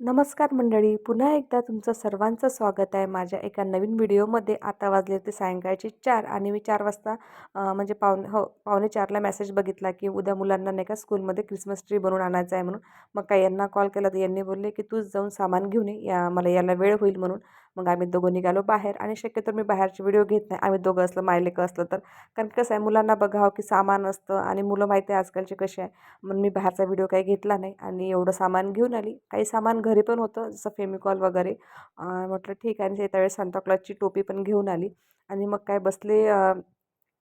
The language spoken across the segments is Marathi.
नमस्कार मंडळी पुन्हा एकदा तुमचं सर्वांचं स्वागत आहे माझ्या एका नवीन व्हिडिओमध्ये. आता वाजले होते सायंकाळचे चार आणि मी चार वाजता म्हणजे पावणे हो पावणे चारला मेसेज बघितला की उद्या मुलांना नाही का स्कूलमध्ये क्रिसमस ट्री बनवून आणायचं आहे म्हणून. मग काही यांना कॉल केला तर यांनी बोलले की तूच जाऊन सामान घेऊन ये या मला याला वेळ होईल म्हणून. मग आम्ही दोघं निघालो बाहेर आणि शक्यतो मी बाहेरचे व्हिडिओ घेत नाही. आम्ही दोघं असलं मायलेकं असलं तर. कारण कसं आहे मुलांना बघावं की सामान असतं आणि मुलं माहिती आहे आजकालचे कसे आहे. म्हणून मी बाहेरचा व्हिडिओ काही घेतला नाही आणि एवढं सामान घेऊन आली. काही सामान घरी पण होतं जसं फेमिकॉल वगैरे. म्हटलं ठीक आहे. आणि त्यावेळेस सांताक्लॉजची टोपी पण घेऊन आली. आणि मग काय बसले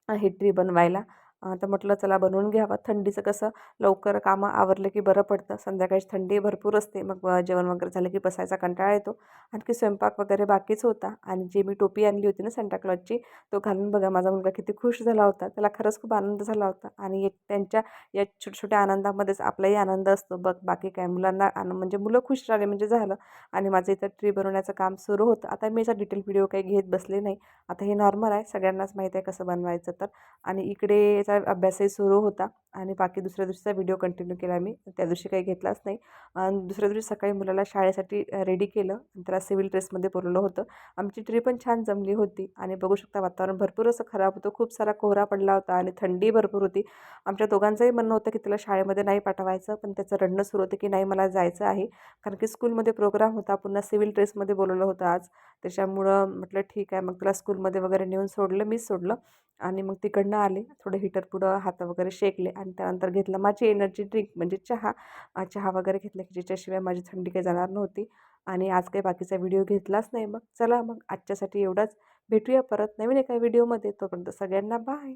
हे ट्री बनवायला. तर म्हटलं चला बनवून घ्यावं. थंडीचं कसं लवकर कामं आवरलं की बरं पडतं. संध्याकाळची थंडी भरपूर असते. मग जेवण वगैरे झालं की बसायचा कंटाळा येतो. आणखी स्वयंपाक वगैरे बाकीच होता. आणि जी मी टोपी आणली होती ना सेंटाक्लॉजची तो घालून बघा माझा मुलगा किती खुश झाला होता. त्याला खरंच खूप आनंद झाला होता. आणि एक त्यांच्या या छोट्या छोट्या आनंदामध्येच आपलाही आनंद असतो. बघ बाकी काय मुलांना आनंद म्हणजे मुलं खुश राहिले म्हणजे झालं. आणि माझं इथं ट्री बनवण्याचं काम सुरू होतं. आता मी याचा डिटेल व्हिडिओ काही घेत बसले नाही. आता हे नॉर्मल आहे. सगळ्यांनाच माहीत आहे कसं बनवायचं तर. आणि इकडे त्याचा अभ्यासही सुरू होता आणि बाकी दुसऱ्या दिवशीचा व्हिडिओ कंटिन्यू केला मी. त्या दिवशी काही घेतलाच नाही. आणि दुसऱ्या दिवशी सकाळी मुलाला शाळेसाठी रेडी केलं त्याला सिव्हिल ड्रेसमध्ये बोलवलं होतं. आमची ट्री पण छान जमली होती आणि बघू शकता वातावरण भरपूर असं खराब होतं. खूप सारा कोहरा पडला होता आणि थंडी भरपूर होती. आमच्या दोघांचंही म्हणणं होतं की तिला शाळेमध्ये नाही पाठवायचं पण त्याचं रडणं सुरू होतं की नाही मला जायचं आहे. कारण की स्कूलमध्ये प्रोग्राम होता. पुन्हा सिव्हिल ड्रेसमध्ये बोलवलं होतं आज. त्याच्यामुळं म्हटलं ठीक आहे. मग त्याला स्कूलमध्ये वगैरे नेऊन सोडलं मीच सोडलं. आणि मग तिकडनं आले थोडं हिटर पुढं हात वगैरे शेकले आणि त्यानंतर घेतलं माझी एनर्जी ड्रिंक म्हणजे चहा. चहा वगैरे घेतला की ज्याच्याशिवाय माझी थंडी काही जाणार नव्हती आणि आज काही बाकीचा व्हिडिओ घेतलाच नाही मग. चला मग आजच्यासाठी एवढाच. भेटूया परत नवीन एका व्हिडिओमध्ये तोपर्यंत सगळ्यांना बाय